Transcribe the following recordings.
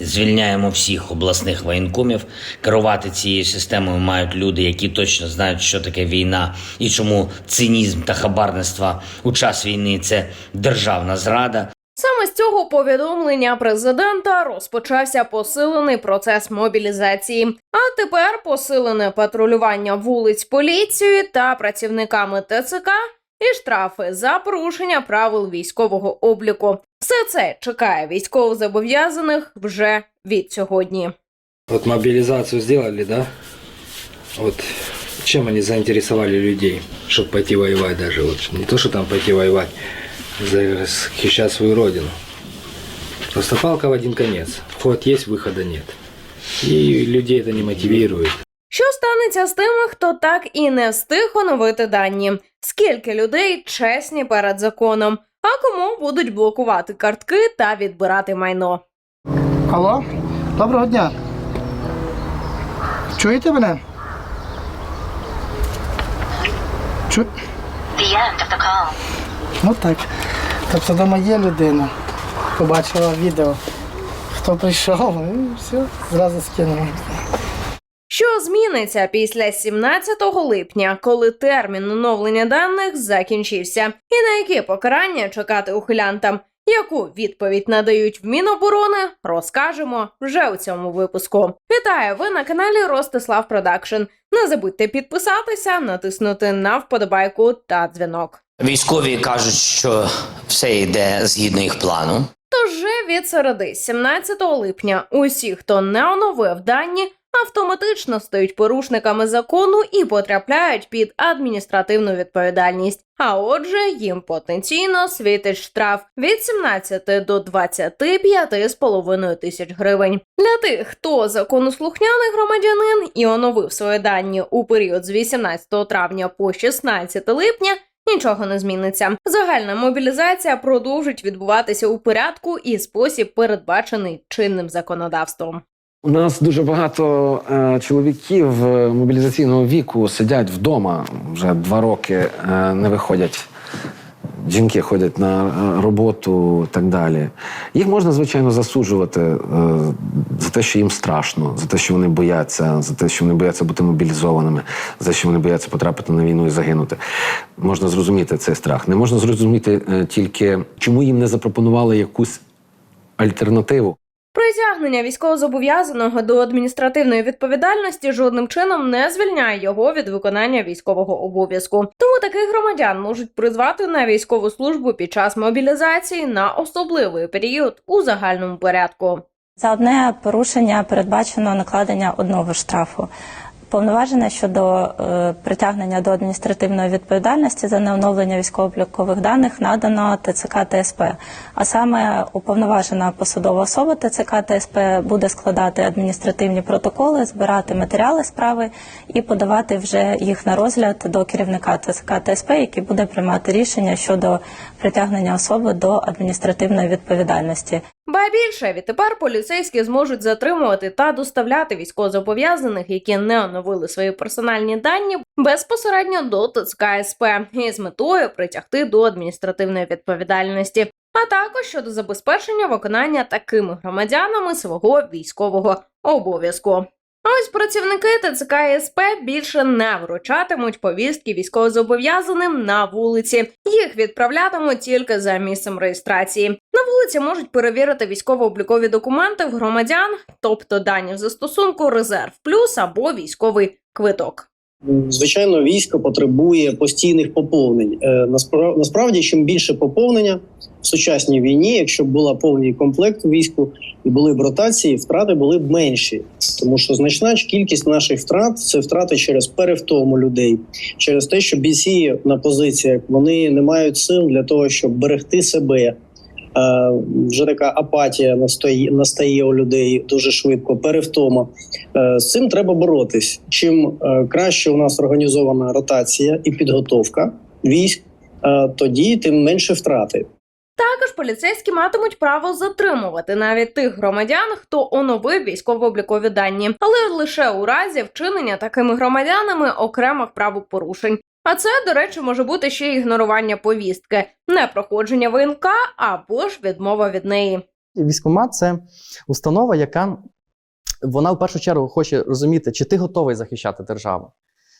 Звільняємо всіх обласних воєнкомів. Керувати цією системою мають люди, які точно знають, що таке війна і чому цинізм та хабарництво у час війни це державна зрада. Саме з цього повідомлення президента розпочався посилений процес мобілізації. А тепер посилене патрулювання вулиць поліцією та працівниками ТЦК і штрафи за порушення правил військового обліку. Все це чекає військовозобов'язаних вже від сьогодні. Вот мобилизацию сделали, да? Вот чем они заинтересовали людей, чтобы пойти воевать даже. Вот не то, что там пойти воевать, защищать свою родину. Просто палка в один конец. Вход есть, выхода нет. И людей это не мотивирует. Що станеться з тими, хто так і не встиг оновити дані? Скільки людей чесні перед законом, а кому будуть блокувати картки та відбирати майно? Алло, доброго дня. Чуєте мене? Чу... Ну так. Тобто вдома є людина. Побачила відео. Хто прийшов, і все, зразу скинули. Що зміниться після 17 липня, коли термін оновлення даних закінчився, і на які покарання чекати ухилянтам? Яку відповідь надають в Міноборони, розкажемо вже у цьому випуску. Вітаю! Ви на каналі Ростислав Продакшн. Не забудьте підписатися, натиснути на вподобайку та дзвінок. Військові кажуть, що все йде згідно їх плану. Тож від середи 17 липня усі, хто не оновив дані, автоматично стають порушниками закону і потрапляють під адміністративну відповідальність. А отже, їм потенційно світить штраф від 17 до 25,5 тисяч гривень. Для тих, хто законослухняний громадянин і оновив свої дані у період з 18 травня по 16 липня. Нічого не зміниться. Загальна мобілізація продовжить відбуватися у порядку і спосіб, передбачений чинним законодавством. У нас дуже багато е, чоловіків е, мобілізаційного віку сидять вдома вже два роки, е, не виходять. Жінки ходять на е, роботу і так далі. Їх можна, звичайно, засуджувати е, за те, що їм страшно, за те, що вони бояться, за те, що вони бояться бути мобілізованими, за те, що вони бояться потрапити на війну і загинути. Можна зрозуміти цей страх. Не можна зрозуміти е, тільки, чому їм не запропонували якусь альтернативу. Притягнення військовозобов'язаного до адміністративної відповідальності жодним чином не звільняє його від виконання військового обов'язку. Тому таких громадян можуть призвати на військову службу під час мобілізації на особливий період у загальному порядку. За одне порушення передбачено накладення одного штрафу. Повноваження щодо е, притягнення до адміністративної відповідальності за неоновлення військово-облікових даних надано ТЦК ТСП. А саме уповноважена посадова особа ТЦК ТСП буде складати адміністративні протоколи, збирати матеріали справи і подавати вже їх на розгляд до керівника ТЦК ТСП, який буде приймати рішення щодо притягнення особи до адміністративної відповідальності. Ба більше відтепер поліцейські зможуть затримувати та доставляти військовозобов'язаних, які не оновили свої персональні дані, безпосередньо до ТЦК СП із метою притягти до адміністративної відповідальності, а також щодо забезпечення виконання такими громадянами свого військового обов'язку. А Ось працівники ТЦК СП більше не вручатимуть повістки військовозобов'язаним на вулиці. Їх відправлятимуть тільки за місцем реєстрації. На вулиці можуть перевірити військово-облікові документи в громадян, тобто дані в застосунку Резерв Плюс або військовий квиток. Звичайно, військо потребує постійних поповнень. Е, Насправді, чим більше поповнення в сучасній війні, якщо б була повний комплект війську і були б ротації, втрати були б менші, тому що значна кількість наших втрат це втрати через перевтому людей, через те, що бійці на позиціях вони не мають сил для того, щоб берегти себе. Е, Вже така апатія настає, настає у людей дуже швидко, перевтома. Е, З цим треба боротись. Чим е, краще у нас організована ротація і підготовка військ, тоді тим менше втрати. Також поліцейські матимуть право затримувати навіть тих громадян, хто оновив військово-облікові дані, але лише у разі вчинення такими громадянами окремих правопорушень. А це, до речі, може бути ще й ігнорування повістки, непроходження ВНК або ж відмова від неї. Військкомат це установа, яка вона в першу чергу хоче розуміти, чи ти готовий захищати державу,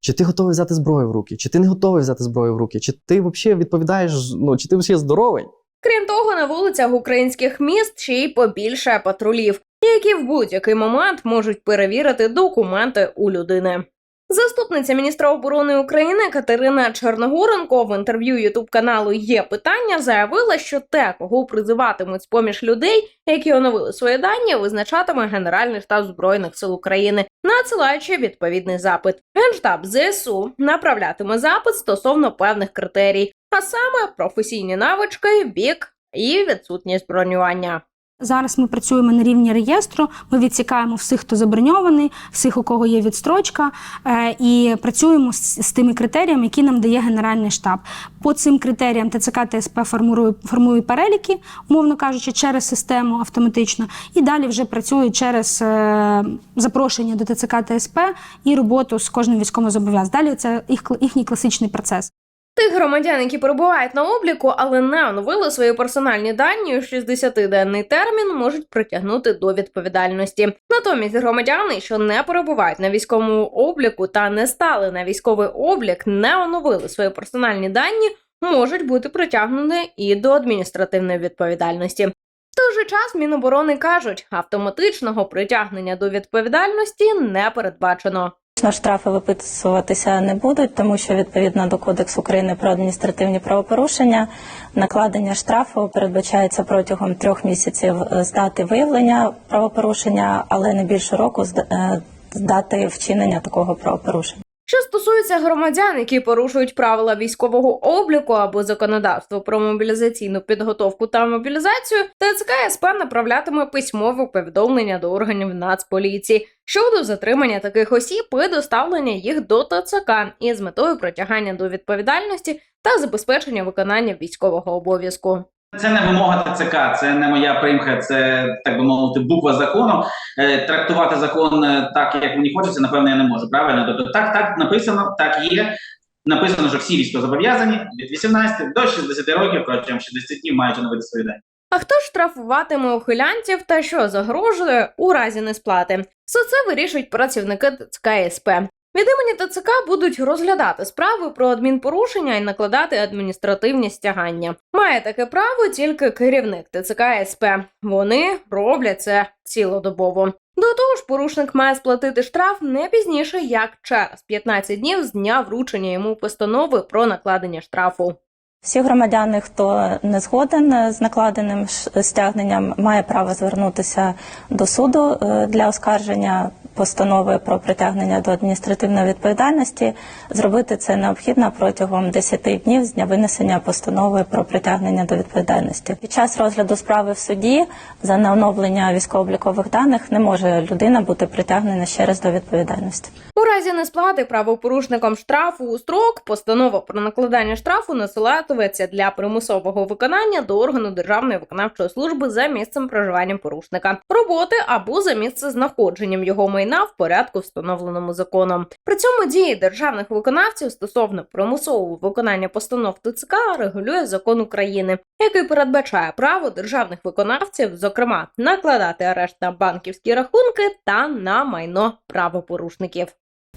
чи ти готовий взяти зброю в руки, чи ти не готовий взяти зброю в руки, чи ти взагалі відповідаєш, ну чи ти взагалі здоровий. Крім того, на вулицях українських міст ще й побільше патрулів, які в будь-який момент можуть перевірити документи у людини. Заступниця міністра оборони України Катерина Черногоренко в інтерв'ю Ютуб каналу Є питання заявила, що те, кого призиватимуть поміж людей, які оновили свої дані, визначатиме Генеральний штаб збройних сил України, надсилаючи відповідний запит. Генштаб ЗСУ направлятиме запит стосовно певних критерій, а саме професійні навички, вік і відсутність бронювання. Зараз ми працюємо на рівні реєстру. Ми відсікаємо всіх, хто заброньований, всіх, у кого є відстрочка, е, і працюємо з, з тими критеріями, які нам дає Генеральний штаб. По цим критеріям ТЦК ТСП формує, формує переліки, умовно кажучи, через систему автоматично, і далі вже працюють через е, запрошення до ТЦК ТСП і роботу з кожним військовим військовозобов'язаним. Далі це їх, їхній класичний процес. Тих громадян, які перебувають на обліку, але не оновили свої персональні дані у 60-денний термін, можуть притягнути до відповідальності. Натомість громадяни, що не перебувають на військовому обліку та не стали на військовий облік, не оновили свої персональні дані, можуть бути притягнені і до адміністративної відповідальності. В той же час Міноборони кажуть, автоматичного притягнення до відповідальності не передбачено. Звісно, штрафи виписуватися не будуть, тому що відповідно до Кодексу України про адміністративні правопорушення накладення штрафу передбачається протягом трьох місяців е, з дати виявлення правопорушення, але не більше року з е, дати вчинення такого правопорушення. Що стосується громадян, які порушують правила військового обліку або законодавство про мобілізаційну підготовку та мобілізацію, ТЦК СП направлятиме письмове повідомлення до органів Нацполіції щодо затримання таких осіб і доставлення їх до ТЦК із метою притягання до відповідальності та забезпечення виконання військового обов'язку. Це не вимога ТЦК, це не моя примха, це так би мовити, буква закону. Е, трактувати закон е, так, як мені хочеться, напевно, я не можу. Правильно? Тобто, так, так написано, так є. Написано, що всі військовозобов'язані від 18 до 60 років протягом 60 днів мають оновити свої дані. А хто штрафуватиме ухилянців та що загрожує у разі несплати? Все це вирішують працівники ТЦК СП. Від імені ТЦК будуть розглядати справи про адмінпорушення і накладати адміністративні стягання. Має таке право тільки керівник ТЦК СП. Вони роблять це цілодобово. До того ж, порушник має сплатити штраф не пізніше як через 15 днів з дня вручення йому постанови про накладення штрафу. Всі громадяни, хто не згоден з накладеним стягненням, має право звернутися до суду е, для оскарження постанови про притягнення до адміністративної відповідальності. Зробити це необхідно протягом 10 днів з дня винесення постанови про притягнення до відповідальності. Під час розгляду справи в суді за неоновлення військово-облікових даних не може людина бути притягнена ще раз до відповідальності. У разі несплати правопорушником штрафу у строк постанова про накладання штрафу насилатиметься для примусового виконання до органу Державної виконавчої служби за місцем проживання порушника, роботи або за місце знаходженням його майна в порядку, встановленому законом. При цьому дії державних виконавців стосовно примусового виконання постанов ТЦК регулює закон України, який передбачає право державних виконавців, зокрема, накладати арешт на банківські рахунки та на майно правопорушників.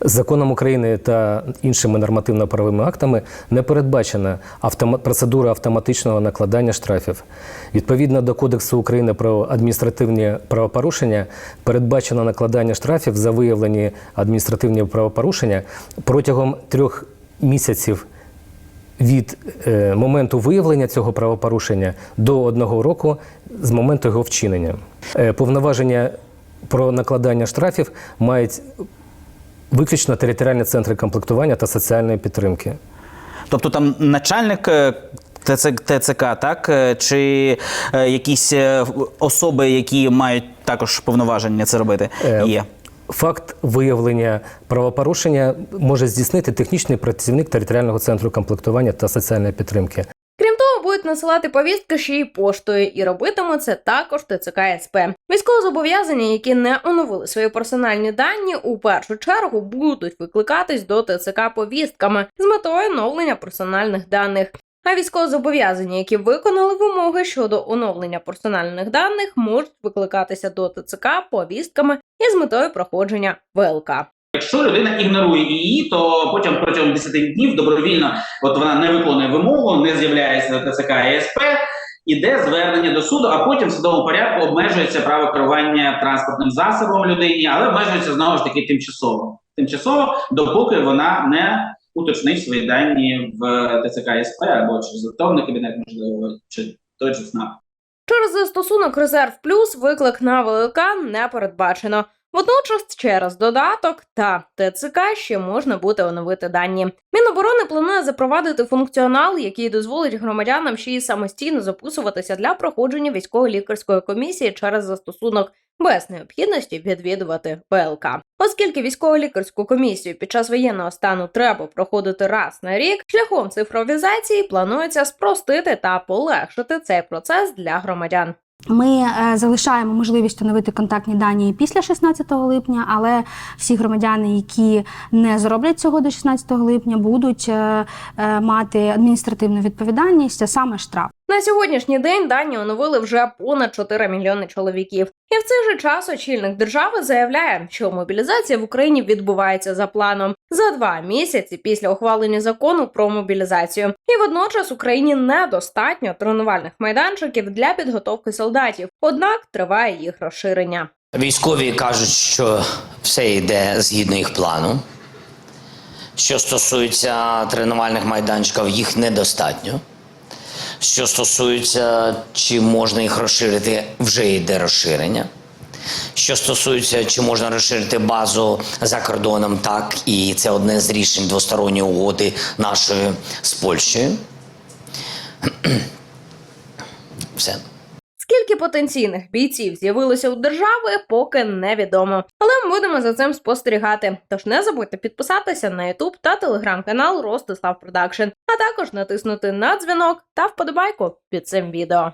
Законом України та іншими нормативно-правовими актами не передбачена процедура автоматичного накладання штрафів. Відповідно до Кодексу України про адміністративні правопорушення передбачено накладання штрафів за виявлені адміністративні правопорушення протягом трьох місяців від е, моменту виявлення цього правопорушення до одного року з моменту його вчинення. Е, повноваження про накладання штрафів мають виключно територіальні центри комплектування та соціальної підтримки. Тобто там начальник е, ТЦК, так? Е, Чи е, якісь особи, які мають також повноваження це робити, є. Факт виявлення правопорушення може здійснити технічний працівник територіального центру комплектування та соціальної підтримки. Будуть насилати повістки ще й поштою, і робитиме це також ТЦК СП. Військовозобов'язані, які не оновили свої персональні дані, у першу чергу будуть викликатись до ТЦК повістками з метою оновлення персональних даних. А військовозобов'язані, які виконали вимоги щодо оновлення персональних даних, можуть викликатися до ТЦК повістками із метою проходження ВЛК. Якщо людина ігнорує її, то потім протягом 10 днів добровільно, от вона не виконує вимогу, не з'являється на ТЦК і іде звернення до суду, а потім в судовому порядку обмежується право керування транспортним засобом людині, але обмежується знову ж таки тимчасово. Тимчасово, допоки вона не уточнить свої дані в ТЦК СП або через електронний кабінет, можливо, чи той же СНАП. Через застосунок Резерв Плюс виклик на ВЛК не передбачено. Водночас через додаток та ТЦК ще можна буде оновити дані. Міноборони планує запровадити функціонал, який дозволить громадянам ще й самостійно записуватися для проходження військово-лікарської комісії через застосунок без необхідності відвідувати ВЛК. Оскільки військово-лікарську комісію під час воєнного стану треба проходити раз на рік, шляхом цифровізації планується спростити та полегшити цей процес для громадян. Ми е, залишаємо можливість оновити контактні дані після 16 липня, але всі громадяни, які не зроблять цього до 16 липня, будуть е, е, мати адміністративну відповідальність, а саме штраф. На сьогоднішній день дані оновили вже понад 4 мільйони чоловіків. І в цей же час очільник держави заявляє, що мобілізація в Україні відбувається за планом за два місяці після ухвалення закону про мобілізацію. І водночас Україні недостатньо тренувальних майданчиків для підготовки солдатів. Однак триває їх розширення. Військові кажуть, що все йде згідно їх плану. Що стосується тренувальних майданчиків, їх недостатньо. Що стосується, чи можна їх розширити, вже йде розширення. Що стосується, чи можна розширити базу за кордоном, так, і це одне з рішень двосторонньої угоди нашої з Польщею. Все. Скільки потенційних бійців з'явилося у держави, поки невідомо. Але ми будемо за цим спостерігати. Тож не забудьте підписатися на YouTube та телеграм-канал Ростислав Продакшн, а також натиснути на дзвінок та вподобайку під цим відео.